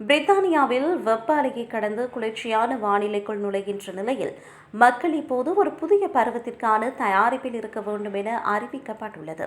பிரித்தானியாவில் வெப்ப அலையை கடந்து குளிர்ச்சியான வானிலைக்குள் நுழைகின்ற நிலையில் மக்கள் இப்போது ஒரு புதிய பருவத்திற்கான தயாரிப்பில் இருக்க வேண்டும் என அறிவிக்கப்பட்டுள்ளது.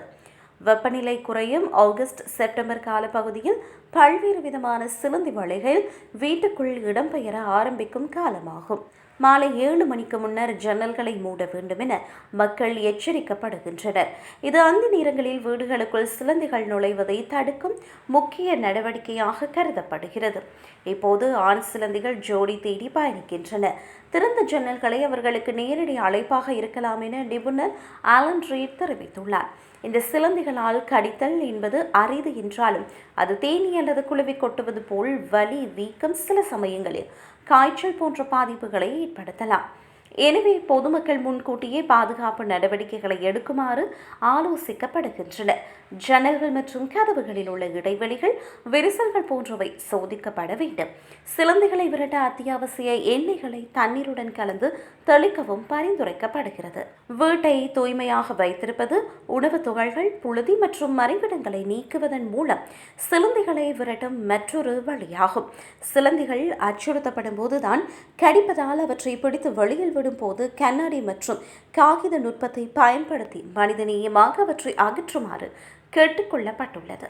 வெப்பநிலை குறையும். ஆகஸ்ட் செப்டம்பர் காலப்பகுதியில் பல்வேறு விதமான சிலந்தி வலைகள் வீட்டுக்குள் இடம்பெயர ஆரம்பிக்கும் காலமாகும். மாலை ஏழு மணிக்கு முன்னர் ஜன்னல்களை மூட வேண்டும் என மக்கள் எச்சரிக்கப்படுகின்றனர். இது அந்த நேரங்களில் வீடுகளுக்குள் சிலந்திகள் நுழைவதை தடுக்கும் முக்கிய நடவடிக்கையாக கருதப்படுகிறது. இப்போது ஆண் சிலந்திகள் ஜோடி தேடி பயணிக்கின்றன. திறந்த ஜன்னல்களை அவர்களுக்கு நேரடி அழைப்பாக இருக்கலாம் என நிபுணர் ஆலன் ரீட் தெரிவித்துள்ளார். இந்த சிலந்திகள் சிலந்திகளால் கடித்தல் என்பது அரிது என்றாலும் அது தேனி அல்லது குழுவி கொட்டுவது போல் வலி வீக்கம் சில சமயங்களில். காய்ச்சல் போன்ற பாதிப்புகளை ஏற்படுத்தலாம். எனவே பொதுமக்கள் முன்கூட்டியே பாதுகாப்பு நடவடிக்கைகளை எடுக்குமாறு ஆலோசிக்கப்படுகின்றன. ஜன்னல்கள் மற்றும் கதவுகளில் உள்ள இடைவெளிகள் விரிசல்கள் போன்றவை சோதிக்கப்பட வேண்டும். சிலந்திகளை விரட்ட அத்தியாவசிய எண்ணெய்களை தண்ணீருடன் கலந்து தெளிக்கவும் பரிந்துரைக்கப்படுகிறது. வீட்டை தூய்மையாக வைத்திருப்பது உணவு துகள்கள் புழுதி மற்றும் மறைவிடங்களை நீக்குவதன் மூலம் சிலந்திகளை விரட்டும் மற்றொரு வழியாகும். சிலந்திகள் அச்சுறுத்தப்படும் போதுதான் கடிப்பதால் அவற்றை பிடித்து வெளியில் விடும் போது கண்ணாடி மற்றும் காகித நுட்பத்தை பயன்படுத்தி மனிதநேயமாக அவற்றை அகற்றுமாறு கேட்டுக்கொள்ளப்பட்டுள்ளது.